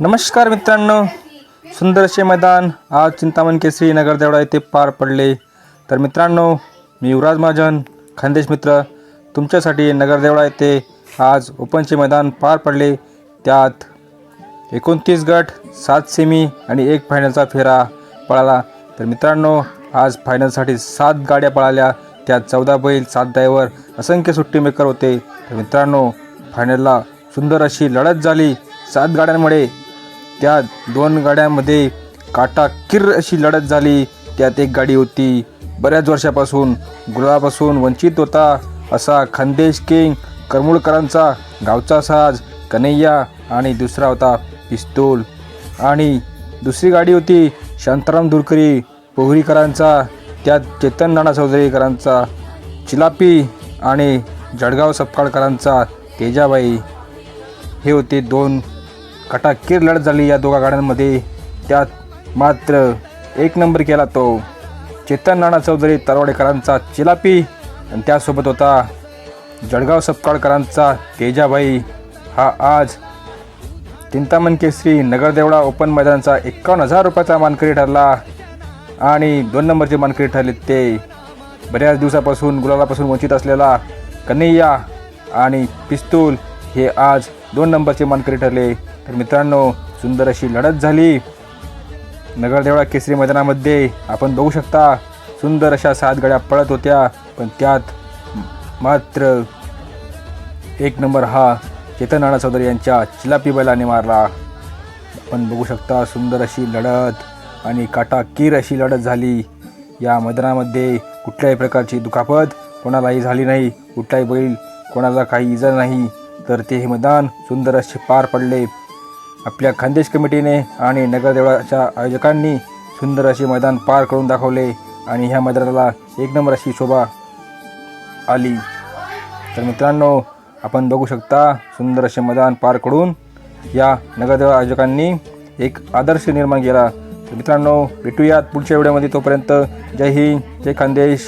नमस्कार मित्रांनो सुंदर असे मैदान आज चिंतामण केसरी नगर देवळा येथे पार पडले. तर मित्रांनो मी युवराज महाजन खानदेश मित्र तुमच्यासाठी नगर देवळा येथे आज ओपनचे मैदान पार पडले. त्यात एकोणतीस गट सात सेमी आणि एक फायनलचा फेरा पळाला. तर मित्रांनो आज फायनलसाठी सात गाड्या पळाल्या. त्यात चौदा बैल सात ड्रायव्हर असंख्य सुट्टी मेकर होते. तर मित्रांनो फायनलला सुंदर अशी लढत झाली. सात गाड्यांमुळे त्या दोन गाड्यांमध्ये काटा किर अशी लढत झाली. त्यात एक गाडी होती. बऱ्याच वर्षापासून गुलाबापासून वंचित होता असा खानदेश किंग करमुळकरांचा गावचा साज कन्हैया आणि दुसरा होता पिस्तूल. आणि दुसरी गाडी होती शांताराम दुरकरी पोहरीकरांचा त्यात चेतन नाना चौधरीकरांचा चिलापी आणि जळगाव सपकाळकरांचा तेजाबाई. हे होते दोन कटाकीर लढत झाली या दोघा गाड्यांमध्ये. त्यात मात्र एक नंबर केला तो. चेतन नाना चौधरी तरवाडेकरांचा चिलापी आणि त्यासोबत होता जळगाव सपकाळकरांचा तेजाबाई. हा आज चिंतामण केसरी नगरदेवडा ओपन मैदानाचा एकावन्न हजार रुपयाचा मानकरी ठरला आणि दोन नंबरचे मानकरी ठरले ते. बऱ्याच दिवसापासून गुलालापासून वंचित असलेला कन्हैया आणि पिस्तूल हे आज दोन नंबरचे मानकरी ठरले. तर मित्रांनो सुंदर अशी लढत झाली. नगरदेवळा केसरी मैदानामध्ये आपण बघू शकता सुंदर अशा सात गाड्या पळत होत्या. पण त्यात मात्र एक नंबर हा चेतन राणा चौधरी यांच्या चिलापी बैलाने मारला. आपण बघू शकता सुंदर अशी लढत आणि काटाकीर अशी लढत झाली. या मैदानामध्ये कुठल्याही प्रकारची दुखापत कोणालाही झाली नाही. कुठलाही बैल कोणाला काही इजा नाही. तर ते हे मैदान सुंदर असे पार पडले. आपल्या खानदेश कमिटीने आणि नगरदेवळाच्या आयोजकांनी सुंदर असे मैदान पार करून दाखवले आणि ह्या मैदानाला एक नंबर अशी शोभा आली. तर मित्रांनो आपण बघू शकता सुंदर असे मैदान पार करून या नगरदेव आयोजकांनी एक आदर्श निर्माण केला. तर मित्रांनो भेटूयात पुढच्या व्हिडिओमध्ये. तोपर्यंत जय हिंद जय खानदेश.